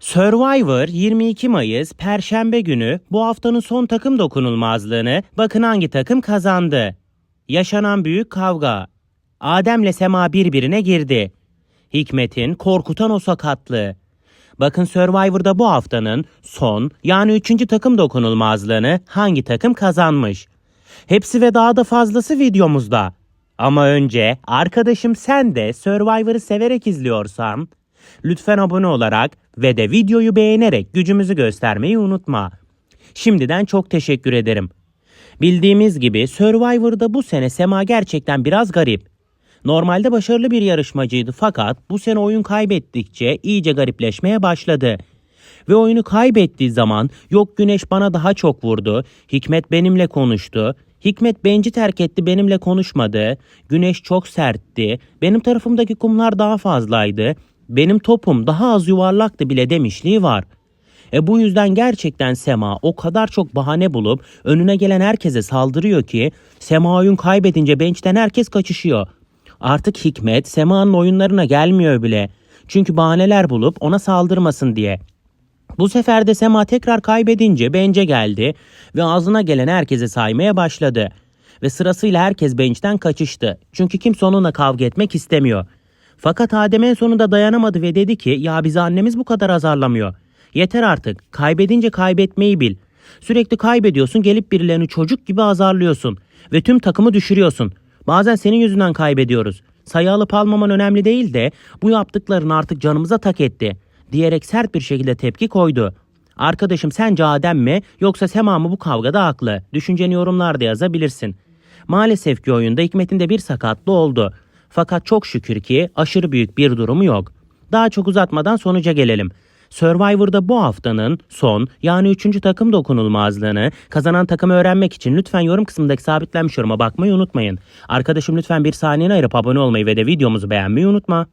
Survivor 22 Mayıs Perşembe günü bu haftanın son takım dokunulmazlığını bakın hangi takım kazandı. Yaşanan büyük kavga. Adem'le Sema birbirine girdi. Hikmet'in korkutan o sakatlığı. Bakın Survivor'da bu haftanın son yani 3. takım dokunulmazlığını hangi takım kazanmış? Hepsi ve daha da fazlası videomuzda. Ama önce arkadaşım sen de Survivor'ı severek izliyorsan lütfen abone olarak ve de videoyu beğenerek gücümüzü göstermeyi unutma. Şimdiden çok teşekkür ederim. Bildiğimiz gibi Survivor'da bu sene Sema gerçekten biraz garip. Normalde başarılı bir yarışmacıydı fakat bu sene oyun kaybettikçe iyice garipleşmeye başladı. Ve oyunu kaybettiği zaman yok Güneş bana daha çok vurdu, Hikmet benimle konuştu, Hikmet benci terk etti benimle konuşmadı, Güneş çok sertti, benim tarafımdaki kumlar daha fazlaydı, benim topum daha az yuvarlaktı bile demişliği var. E bu yüzden gerçekten Sema o kadar çok bahane bulup önüne gelen herkese saldırıyor ki Sema oyun kaybedince benchten herkes kaçışıyor. Artık Hikmet Sema'nın oyunlarına gelmiyor bile. Çünkü bahaneler bulup ona saldırmasın diye. Bu sefer de Sema tekrar kaybedince bence geldi ve ağzına gelen herkese saymaya başladı. Ve sırasıyla herkes bench'ten kaçıştı. Çünkü kimse onunla kavga etmek istemiyor. Fakat Adem en sonunda dayanamadı ve dedi ki ya bizi annemiz bu kadar azarlamıyor. Yeter artık kaybedince kaybetmeyi bil. Sürekli kaybediyorsun gelip birilerini çocuk gibi azarlıyorsun ve tüm takımı düşürüyorsun. Bazen senin yüzünden kaybediyoruz. Sayı alıp almaman önemli değil de bu yaptıkların artık canımıza tak etti diyerek sert bir şekilde tepki koydu. Arkadaşım sence Adem mi yoksa Sema mı bu kavgada haklı? Düşünceni yorumlarda yazabilirsin. Maalesef ki oyunda Hikmet'in de bir sakatlı oldu. Fakat çok şükür ki aşırı büyük bir durumu yok. Daha çok uzatmadan sonuca gelelim. Survivor'da bu haftanın son yani 3. takım dokunulmazlığını kazanan takımı öğrenmek için lütfen yorum kısmındaki sabitlenmiş yoruma bakmayı unutmayın. Arkadaşım lütfen bir saniyeni ayırıp abone olmayı ve de videomuzu beğenmeyi unutma.